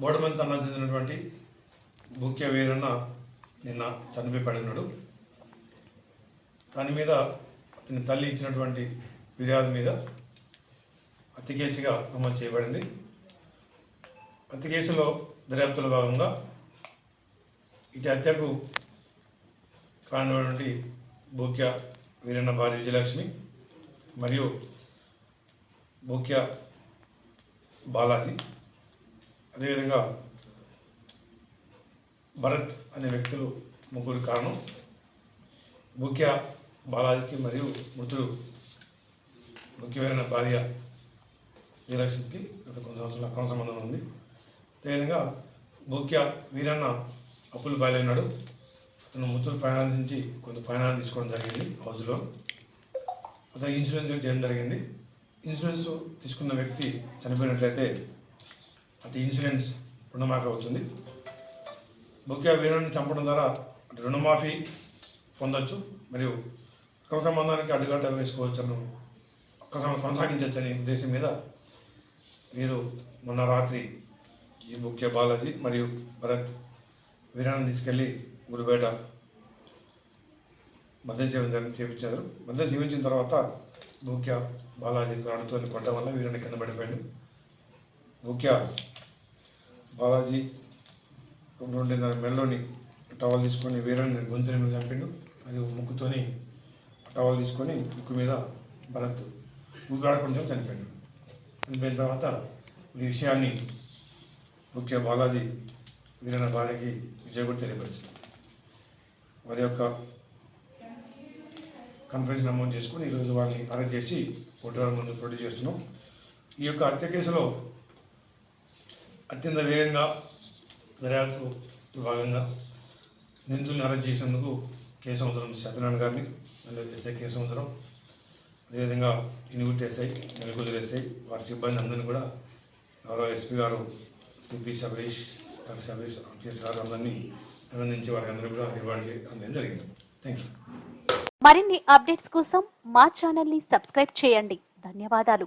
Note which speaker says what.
Speaker 1: బోడమని తన చెందినటువంటి ముఖ్య వీరన్న నిన్న చనిపోయి దాని మీద అతని తల్లి ఇచ్చినటువంటి ఫిర్యాదు మీద హత్య కేసుగా నమోదు చేయబడింది. హత్య కేసులో దర్యాప్తులో భాగంగా ఇటు హత్యకు కారణమైనటువంటి బూక్య వీరన్న భార్య విజయలక్ష్మి మరియు బూక్య బాలాజీ అదేవిధంగా భరత్ అనే వ్యక్తులు ముగ్గురు కారణం. ముఖ్య బాలాజీకి మరియు మృతుడు ముఖ్యమైన భార్య విజయలక్ష్మికి గత కొంత సంవత్సరాల అక్రమ సంబంధం ఉంది. అదేవిధంగా ముఖ్య వీరన్న అప్పులు బాలైనాడు అతను ముత్తూరు ఫైనాన్స్ నుంచి కొంత ఫైనాన్స్ తీసుకోవడం జరిగింది హౌస్లో. అతను ఇన్సూరెన్స్ చేయడం జరిగింది? ఇన్సూరెన్స్ తీసుకున్న వ్యక్తి చనిపోయినట్లయితే అది ఇన్సూరెన్స్ రుణమాఫీ అవుతుంది. ముఖ్య వీరుని చంపడం ద్వారా రుణమాఫీ పొందొచ్చు మరియు అక్రమ సంబంధానికి అడ్డుగడ్డ వేసుకోవచ్చను అక్రమ ఉద్దేశం మీద వీరు మొన్న రాత్రి ఈ ముఖ్య బాలాజీ మరియు భరత్ వీరాన్ని తీసుకెళ్ళి గురుబేట మద్యం సేవించడానికి చేపించారు. మద్యం సేవించిన తర్వాత ముఖ్య బాలాజీ రాడుతో కొట్టడం వల్ల వీరిని కింద పడిపోయాడు ముఖ్య బాలాజీ రెండున్నర మెల్లోని టవల్ తీసుకొని వీరుని గొంతుని మీద చంపిండు. అది ముక్కుతోని టవల్ తీసుకొని ముక్కు మీద భరత్ ఊపిరాడకుండా చనిపోయాడు. చనిపోయిన తర్వాత ఈ విషయాన్ని ముఖ్య బాలాజీ వీరన్న భార్యకి విజయ్ కూడా తెలియపరిచింది వారి యొక్క కన్ఫరెన్స్ నమోదు చేసుకుని ఈరోజు వారిని అరెస్ట్ చేసి కోర్టు ముందు ప్రొడ్యూస్ చేస్తున్నాం. ఈ యొక్క హత్య కేసులో అత్యంత వేగంగా దర్యాప్తు భాగంగా నిందితుల్ని అరెస్ట్ చేసినందుకు కే. సముద్రం సత్యనారాయణ గారిని మరియు ఎస్ఐ కే. సముద్రం అదేవిధంగా ఇనుగుట్టి ఎస్ఐ నెలకొల్లు ఎస్ఐ వారి సిబ్బంది అందరినీ కూడా గౌరవ ఎస్పీ గారు CP Sabarish doctor Sabarish PS గారు అందరినీ అభినందించి వారికి అందరూ కూడా రివార్డ్ అందడం జరిగింది. థ్యాంక్ యూ
Speaker 2: మరిన్ని అప్డేట్స్ కోసం మా ఛానల్ని సబ్స్క్రైబ్ చేయండి. ధన్యవాదాలు.